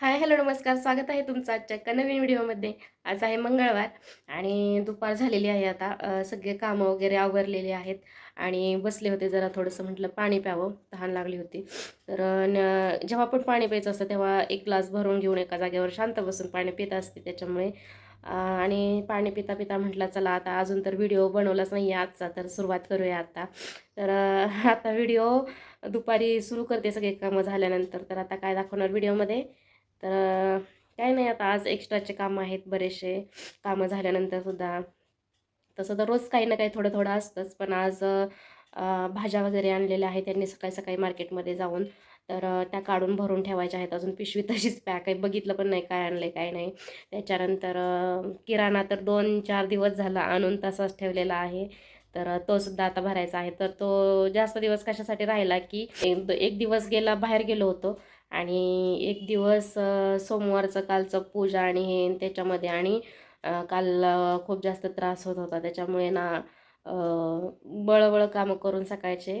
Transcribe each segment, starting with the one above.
Hi hello नमस्कार. स्वागत आहे तुमचं आजच्या एका नवीन व्हिडिओमध्ये. आज आहे मंगळवार आणि दुपार झालेली आहे आता. सगळे कामं वगैरे आवरलेले आहेत आणि बसले होते जरा थोडंसं म्हटलं पाणी प्यावं. तहान लागली होती. तर न- जेव्हा पण पाणी प्यायचं असतं तेव्हा एक ग्लास भरून घेऊन एका जागेवर शांत बसून पाणी पित असते त्याच्यामुळे. आणि पाणी पिता पिता म्हटलं चला आता अजून तर व्हिडिओ बनवलाच नाही आहे आजचा तर सुरुवात करूया आता. तर आता व्हिडिओ दुपारी सुरू करते सगळे कामं झाल्यानंतर. तर आता काय दाखवणार व्हिडिओमध्ये? तर काही नाही आता आज एक्स्ट्राचे कामं आहेत बरेचसे. कामं झाल्यानंतर सुद्धा. तसं तर रोज काही ना काही थोडं थोडं असतंच. पण आज भाज्या वगैरे आणलेल्या आहेत त्यांनी सकाळी सकाळी मार्केटमध्ये जाऊन. तर त्या काढून भरून ठेवायच्या आहेत. अजून पिशवी तशीच पॅक आहे. बघितलं पण नाही काय आणलं आहे काय नाही. त्याच्यानंतर किराणा तर दोन चार दिवस झाला आणून तसाच ठेवलेला आहे. तर तो सुद्धा आता भरायचा आहे. तर तो जास्त दिवस कशासाठी राहिला की एक दिवस गेला बाहेर गेलो होतो. आणि एक दिवस सोमवारचं कालचं पूजा आणि हे त्याच्यामध्ये आणि काल खूप जास्त त्रास होत होता. त्याच्यामुळे ना बळबळ कामं करून सकाळचे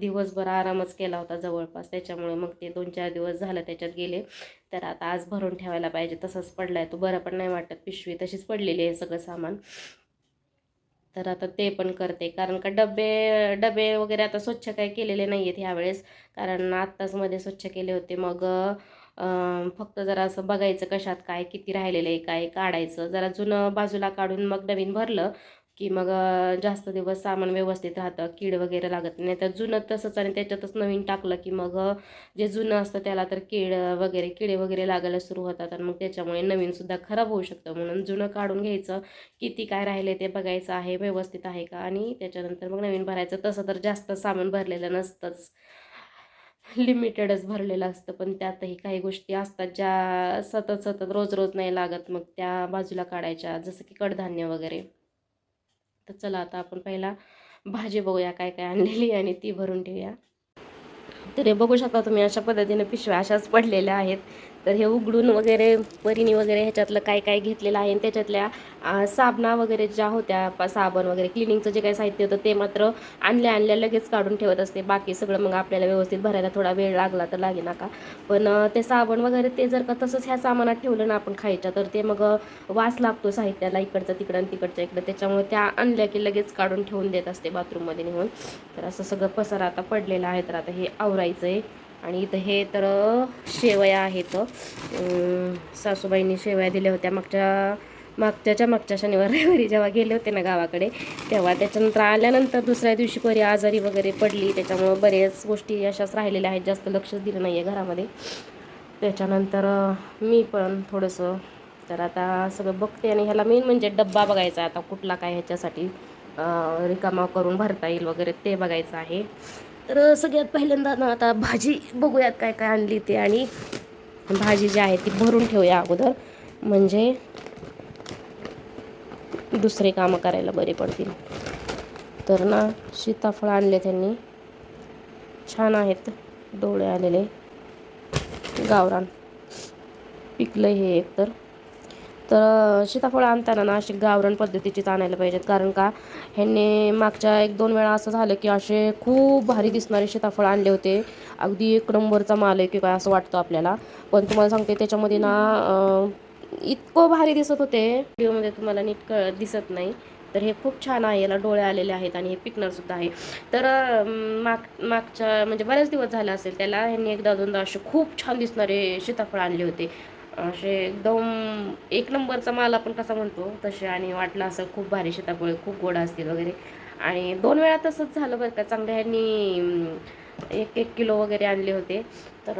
दिवसभर आरामच केला होता जवळपास. त्याच्यामुळे मग ते दोन चार दिवस झालं त्याच्यात गेले. तर आता आज भरून ठेवायला पाहिजे. तसंच पडलं आहे तो बरं पण नाही वाटत. पिशवी तशीच पडलेली आहे सगळं सामान. तर आता ते पण करते. कारण का डबे डबे वगैरे आता स्वच्छ काही केलेले नाही आहेत ह्यावेळेस. कारण आत्ताच मध्ये स्वच्छ केले होते. मग फक्त जरा असं बघायचं कशात काय किती राहिलेलं आहे काय काढायचं. जरा जुनं बाजूला काढून मग नवीन भरलं. की मग जास्त दिवस सामान व्यवस्थित राहतं कीड वगैरे लागत नाही. तर जुनं तसंच आणि त्याच्यातच नवीन टाकलं की मग जे जुनं असतं त्याला तर कीड वगैरे किडे वगैरे लागायला सुरू होतात आणि मग त्याच्यामुळे नवीनसुद्धा खराब होऊ शकतं. म्हणून जुनं काढून घ्यायचं. किती काय राहिले ते बघायचं आहे व्यवस्थित आहे का? आणि त्याच्यानंतर मग नवीन भरायचं. तसं तर जास्त सामान भरलेलं नसतंच. लिमिटेडच भरलेलं असतं. पण त्यातही काही गोष्टी असतात ज्या सतत सतत रोज रोज नाही लागत. मग त्या बाजूला काढायच्या. जसं की कडधान्य वगैरे. तर चला आता आपण पहिला भाजी बघूया काय काय आणलेली आणि ती भरून ठेवूया. तर हे बघू शकता तुम्ही अशा पद्धतीने पिशव्या अशाच पडलेल्या आहेत. तर हे उघडून वगैरे परिणी वगैरे ह्याच्यातलं काय काय घेतलेलं आहे आणि त्याच्यातल्या साबणा वगैरे ज्या होत्या साबण वगैरे क्लिनिंगचं जे काही साहित्य होतं ते मात्र आणल्या आणल्या लगेच काढून ठेवत असते. बाकी सगळं मग आपल्याला व्यवस्थित भरायला थोडा वेळ लागला तर लागे नका. पण ते साबण वगैरे ते जर का तसंच ह्या सामानात ठेवलं ना आपण खायच्या तर ते मग वास लागतो साहित्याला इकडचं तिकडं आणि तिकडच्या इकडं. त्याच्यामुळे त्या आणल्या की लगेच काढून ठेवून देत असते बाथरूममध्ये नेऊन. तर असं सगळं पसारा आता पडलेला आहे तर आता हे आवरायचं आहे आणि इथं हे तर शेवया आहेत. सासूबाईंनी शेवया दिल्या होत्या. मागच्या मागच्याच्या मागच्या शनिवार रविवारी जेव्हा गेले होते ना गावाकडे तेव्हा त्याच्यानंतर आल्यानंतर दुसऱ्या दिवशी परी आजारी वगैरे पडली. त्याच्यामुळं बऱ्याच गोष्टी अशाच राहिलेल्या आहेत. जास्त लक्षच दिलं नाही आहे घरामध्ये. त्याच्यानंतर मी पण थोडंसं तर आता सगळं बघते. आणि ह्याला मेन म्हणजे डब्बा बघायचा आहे आता कुठला काय ह्याच्यासाठी. रिकामा करून भरता येईल वगैरे ते बघायचं आहे. तर सगळ्यात पहिल्यांदा ना आता भाजी बघूयात काय काय आणली ते. आणि भाजी जी आहे ती भरून ठेवूया अगोदर. म्हणजे दुसरे कामं करायला बरे पडतील. तर ना सीताफळ आणले त्यांनी. छान आहेत डोळे आलेले. गावरान. पिकलं हे एक तर सीताफळ आणताना ना अशी गावरण पद्धतीचीच आणायला पाहिजेत. कारण का ह्यांनी मागच्या एक दोन वेळा असं झालं की असे खूप भारी दिसणारे सीताफळ आणले होते. अगदी एक नंबरचा माल आहे की काय असं वाटतं आपल्याला. पण तुम्हाला सांगते त्याच्यामध्ये ना इतकं भारी दिसत होते. व्हिडिओमध्ये तुम्हाला नीट कळ दिसत नाही. तर हे खूप छान आहे. याला डोळे आलेले आहेत आणि हे पिकणारसुद्धा आहे. तर माग मागच्या म्हणजे बरेच दिवस झाले असेल त्याला ह्यांनी एकदा दोनदा असे खूप छान दिसणारे सीताफळ आणले होते. असे एकदम एक नंबरचा माल आपण कसा म्हणतो तसे आणि वाटलं असं खूप भारी सीताफळ खूप गोड असतील वगैरे. आणि दोन वेळा तसंच झालं बरं का चांगल्या ह्यांनी एक एक किलो वगैरे आणले होते. तर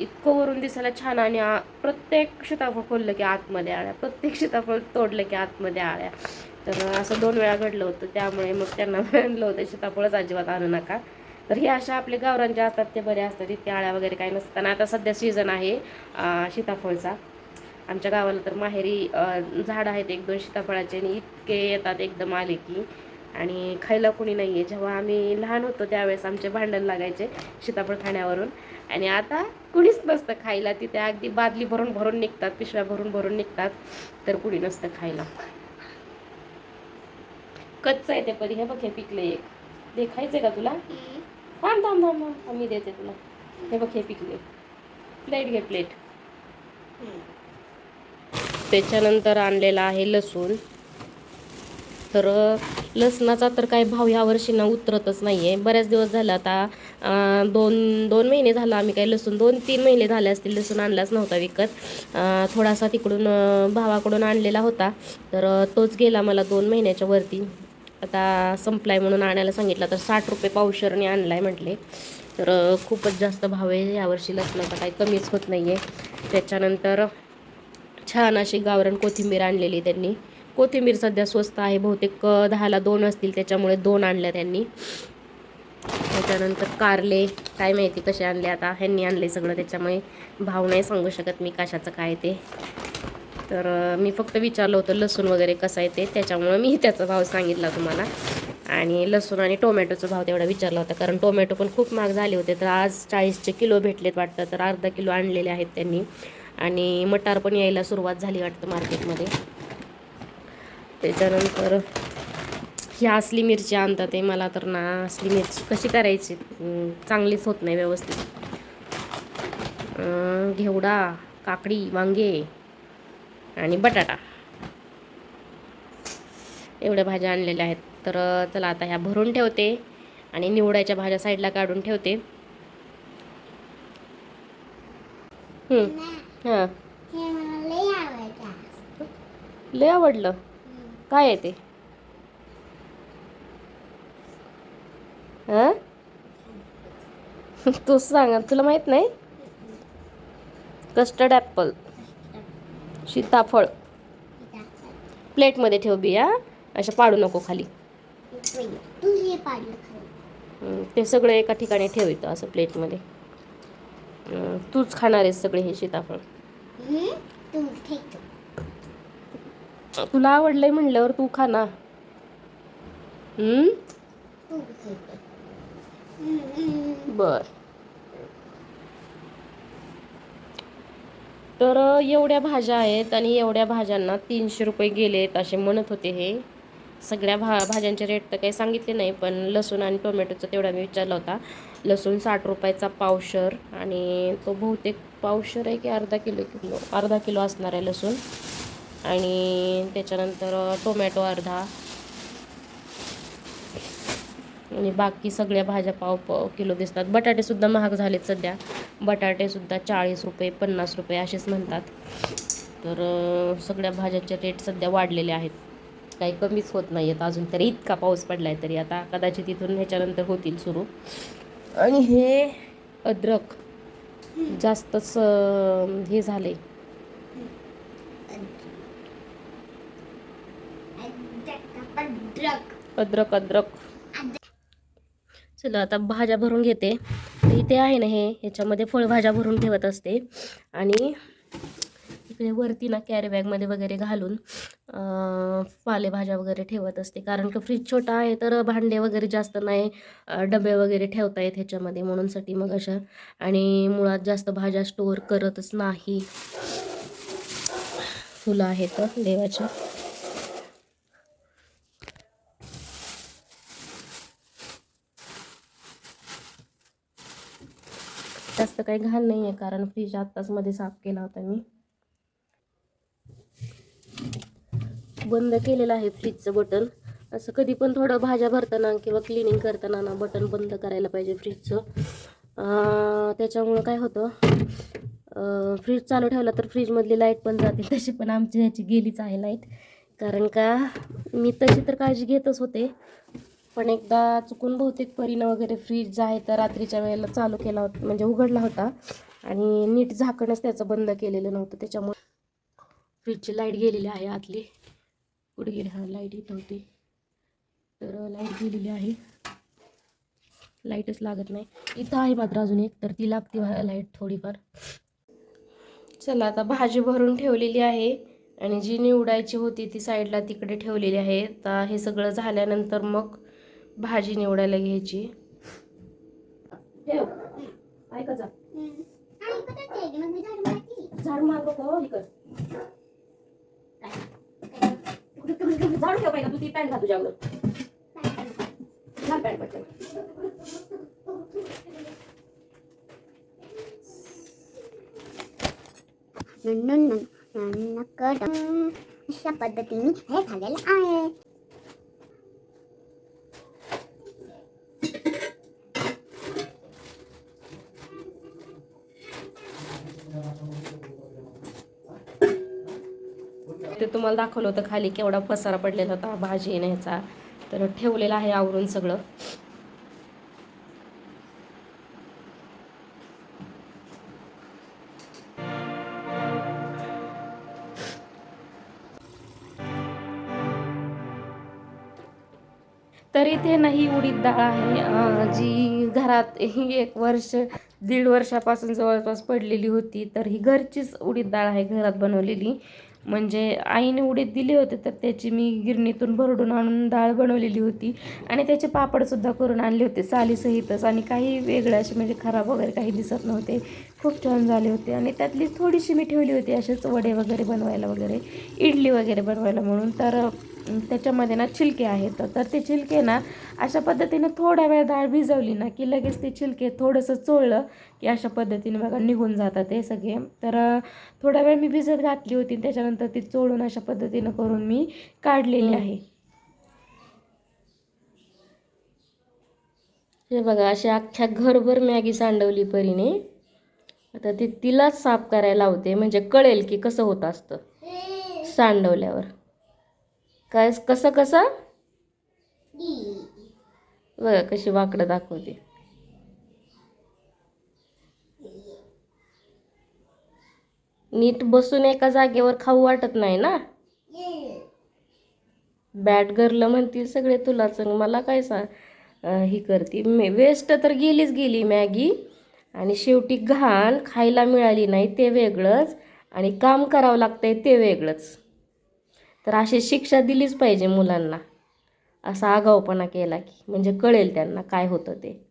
इतकं वरून दिसायला छान आणि आ- प्रत्येक सीताफळ खोललं की आतमध्ये आळ्या प्रत्येक सीताफळ तोडलं की आतमध्ये आळ्या. तर असं दोन वेळा घडलं होतं त्यामुळे मग त्यांना म्हणलं होतं सीताफळच अजिबात आणू नका. तर हे अशा आपले गावरांचे असतात ते बरे असतात इतके आळ्या वगैरे काही नसताना. आता सध्या सीझन आहे सीताफळचा. आमच्या गावाला तर माहेरी झाड आहेत एक दोन सीताफळाचे आणि इतके येतात एकदम आले की. आणि खायला कोणी नाही आहे जेव्हा आम्ही लहान होतो त्यावेळेस आमचे भांडण लागायचे सीताफळ खाण्यावरून. आणि आता कुणीच नसतं खायला. तिथे अगदी बादली भरून भरून निघतात पिशव्या भरून भरून निघतात तर कुणी नसतं खायला. कच्चं आहे ते परी हे बघ हे पिकले एक. आहे का तुला? थांब थांब थांब थांब. मी देते तुला. हे बघ हे पिकले. प्लेट घे प्लेट. त्याच्यानंतर आणलेला आहे लसूण. तर लसणाचा तर काही भाव ह्या वर्षी ना उतरतच नाही आहे बऱ्याच दिवस झाला आता दोन दोन महिने झाला आम्ही काही लसूण दोन तीन महिने झाले असतील लसूण आणलाच नव्हता विकत. थोडासा तिकडून भावाकडून आणलेला होता. तर तोच गेला मला दोन महिन्याच्या वरती. आता संपलाय म्हणून आणायला सांगितलं तर साठ रुपये पावशरने आणलाय म्हटले. तर खूपच जास्त भाव आहे यावर्षी लसणाचा काही कमीच होत नाही आहे त्याच्यानंतर छान अशी गावरण कोथिंबीर आणलेली त्यांनी. कोथिंबीर सध्या स्वस्त आहे बहुतेक दहाला दोन असतील त्याच्यामुळे दोन आणल्या त्यांनी. त्याच्यानंतर कारले काय माहिती कसे आणले आता ह्यांनी आणले सगळं त्याच्यामुळे भाव नाही सांगू शकत मी कशाचं काय ते. तर मी फक्त विचारलं होतं लसूण वगैरे कसं आहे ते. त्याच्यामुळं मी त्याचा भाव सांगितला तुम्हाला. आणि लसूण आणि टोमॅटोचा भाव तेवढा विचारला होता. कारण टोमॅटो पण खूप महाग झाले होते. तर आज चाळीसचे किलो भेटलेत वाटतं. तर अर्धा किलो आणलेले आहेत त्यांनी. आणि मटार पण यायला सुरुवात झाली वाटतं मार्केटमध्ये. त्याच्यानंतर ही असली मिरची आणतात ते. मला तर ना असली मिरची कशी करायची? चांगलीच होत नाही व्यवस्थित. घेवडा काकडी वांगे आणि बटाटा. एवढ्या भाज्या आणलेल्या आहेत. तर चला आता ह्या भरून ठेवते आणि निवडायच्या भाज्या साईडला काढून ठेवते. हां. लय आवडलं. काय आहे ते? तूच सांग. तुला माहीत नाही? कस्टर्ड ॲपल सीताफळ. प्लेटमध्ये ठेव बिया. अशा पाडू नको खाली. ते सगळं एका ठिकाणी ठेव इथं असं प्लेटमध्ये. तूच खाणार आहेस सगळे हे सीताफळ. तुला आवडलंय म्हणल्यावर तू खा ना. बर. तर एवढ्या भाज्या आहेत आणि एवढ्या भाज्यांना तीनशे रुपये गेले आहेत असे म्हणत होते हे. सगळ्या भा भाज्यांचे रेट तर काही सांगितले नाही पण लसूण आणि टोमॅटोचा तेवढा मी विचारला होता. लसूण साठ रुपयाचा पावशर आणि तो बहुतेक पावशर आहे की अर्धा किलो किलो अर्धा किलो असणार आहे लसूण. आणि त्याच्यानंतर टोमॅटो अर्धा. आणि बाकी सगळ्या भाज्या पाव पाव किलो दिसतात. बटाटे सुद्धा महाग झालेत सध्या. बटाटे सुद्धा चाळीस रुपये पन्नास रुपये असेच म्हणतात. तर सगळ्या भाज्याचे रेट सध्या वाढलेले आहेत. काही कमीच होत नाही आहेत अजून तरी. इतका पाऊस पडला आहे तरी. आता कदाचित इथून ह्याच्यानंतर होतील सुरू. आणि हे अद्रक जास्तच हे झाले अद्रक अद्रक. चला आता भाज्या भरून घेते. तर इथे आहे ना हे ह्याच्यामध्ये फळभाज्या भरून ठेवत असते. आणि इकडे वरती ना कॅरीबॅगमध्ये वगैरे घालून पालेभाज्या वगैरे ठेवत असते. कारण का फ्रीज छोटा आहे तर भांडे वगैरे जास्त नाही डबे वगैरे ठेवता येत ह्याच्यामध्ये. म्हणूनसाठी मग अशा. आणि मुळात जास्त भाज्या स्टोअर करतच नाही. फुलं आहेत देवाच्या. जास्त काही घाण नाही आहे कारण फ्रीज आत्ताच मध्ये साफ केला होता मी. बंद केलेलं आहे फ्रीजचं बटन असं कधी पण थोडं भाज्या भरताना किंवा क्लिनिंग करताना ना बटन बंद करायला पाहिजे फ्रीजचं त्याच्यामुळं काय होतं फ्रीज चालू ठेवला तर फ्रीजमधली लाइट पण जाते. तशी पण आमची ह्याची गेलीच आहे लाइट कारण का मी तशी तर काळजी घेतच होते. पण एकदा चुकून बहुतेक परीनं वगैरे फ्रीज आहे तर रात्रीच्या वेळेला चालू केला होता म्हणजे उघडला होता. आणि नीट झाकणच त्याचं बंद केलेलं नव्हतं त्याच्यामुळे फ्रीजची लाइट गेलेली आहे आतली. कुठे गेली? हा लाइट येत होती. तर लाइट गेलेली आहे. लाईटच लागत नाही. इथं आहे मात्र अजून एक तर ती लागते लाइट थोडीफार. चला आता भाजी भरून ठेवलेली आहे. आणि जी निवडायची होती ती साईडला तिकडे ठेवलेली आहे. आता हे सगळं झाल्यानंतर मग भाजी निवडायला घ्यायची ठेव झाडू पाहिजे तू ती पॅन्ट घाल घाल पॅन्ट पटकन अशा पद्धतीने हे झालेलं आहे ते तुम्हाला दाखवलं होतं खाली केवढा पसारा पडलेला होता भाजी येण्याचा. तर ठेवलेला आहे आवरून सगळं. तर इथे ना ही उडीद डाळ आहे जी घरात ही एक वर्ष दीड वर्षापासून जवळपास पडलेली होती. तर ही घरचीच उडीद डाळ आहे घरात बनवलेली. म्हणजे आईने उडीद दिले होते तर त्याची मी गिरणीतून भरडून आणून डाळ बनवलेली होती. आणि त्याचे पापडसुद्धा करून आणले होते सालीसहितच. आणि काही वेगळे असे म्हणजे खराब वगैरे काही दिसत नव्हते. खूप छान झाले होते. आणि त्यातली थोडीशी मी ठेवली होती असेच वडे वगैरे बनवायला वगैरे इडली वगैरे बनवायला म्हणून. तर त्याच्यामध्ये ना छिलके आहेत. तर ते छिलके ना अशा पद्धतीने थोड्या वेळ डाळ भिजवली ना की लगेच ते छिलके थोडंसं चोळलं की अशा पद्धतीने बघा निघून जातात ते सगळे. तर थोडा वेळ मी भिजत घातली होती त्याच्यानंतर ती चोळून अशा पद्धतीनं करून मी काढलेली आहे. हे बघा अशी अख्ख्या घरभर मॅगी सांडवली परीने. आता ती तिलाच साफ करायला होते म्हणजे कळेल की कसं होत असतं. सांडवल्यावर. काय कसं कसं? बघा कशी वाकडं दाखवते. नीट बसून एका जागेवर खाऊ वाटत नाही ना? बॅट गरलं म्हणतील सगळे तुलाच मला काय सा ही करते. वेस्ट तर गेलीच गेली मॅगी. आणि शेवटी घाण खायला मिळाली नाही ते वेगळंच आणि काम करावं लागतंय ते वेगळंच. तर अशी शिक्षा दिलीच पाहिजे मुलांना. असा आगाऊपणा केला की म्हणजे कळेल त्यांना काय होतं ते.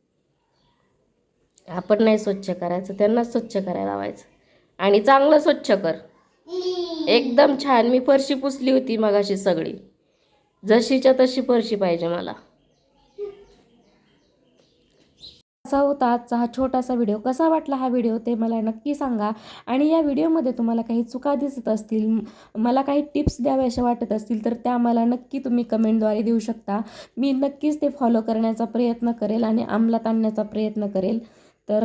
आपण नाही स्वच्छ करायचं त्यांनाच स्वच्छ करायला लावायचं. आणि चांगलं स्वच्छ कर. एकदम छान. मी फरशी पुसली होती मगाशी सगळी. जशीच्या तशी फरशी पाहिजे मला. असा होता आजचा हा छोटासा व्हिडिओ कसा वाटला हा व्हिडिओ ते मला नक्की सांगा. आणि या व्हिडिओमध्ये तुम्हाला काही चुका दिसत असतील मला काही टिप्स द्याव्याशा वाटत असतील तर त्या मला नक्की तुम्ही कमेंटद्वारे देऊ शकता. मी नक्कीच ते फॉलो करण्याचा प्रयत्न करेल आणि अंमलात आणण्याचा प्रयत्न करेल. तर